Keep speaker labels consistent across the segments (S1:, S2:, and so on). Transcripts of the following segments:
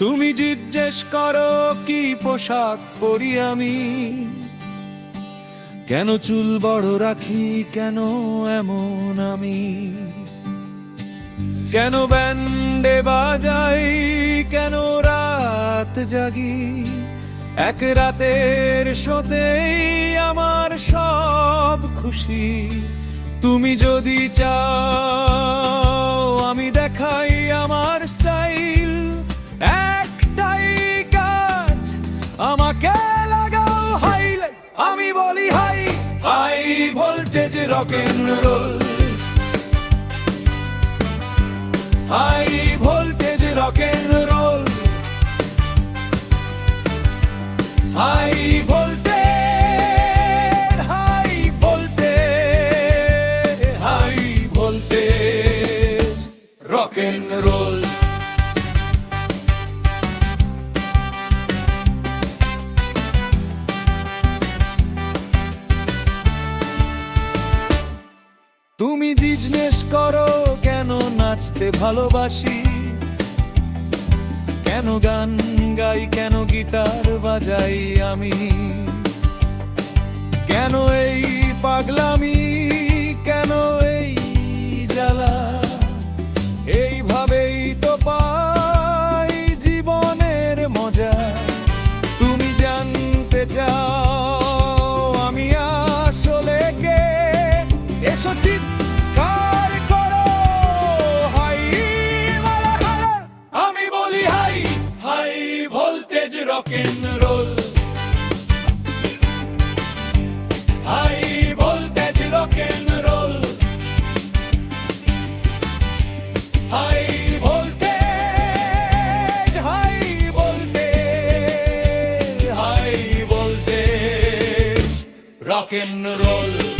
S1: তুমি জিজ্ঞেস করো, কি পোশাক পরি আমি? কেন চুল বড় রাখি? কেন এমন আমি? কেন ব্যান্ডে বাজাই? কেন রাত জাগি? এক রাতের শোতেই আমার সব খুশি। তুমি যদি চাও voltage rock and roll high voltage rock and roll তুমি জিজ্ঞেস করো, কেন নাচতে ভালোবাসি? কেন গান গাই, কেন গিটার বাজাই আমি? কেন এই পাগলামি rock and roll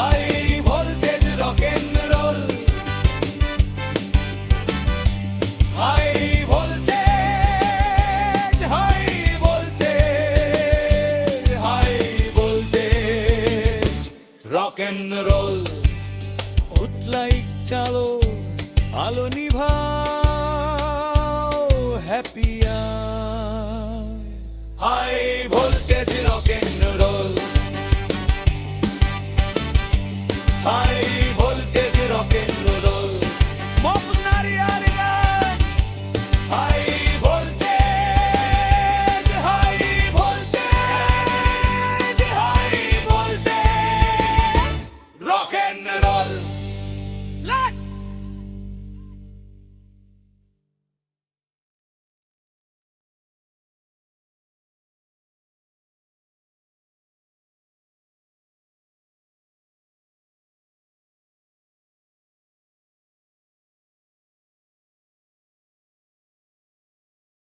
S1: high voltage rock and roll high, voltage high voltage high, voltage rock and roll উঠলাইক চালো, আলো নিভাও হ্যাপি হাই ভোল্টেজ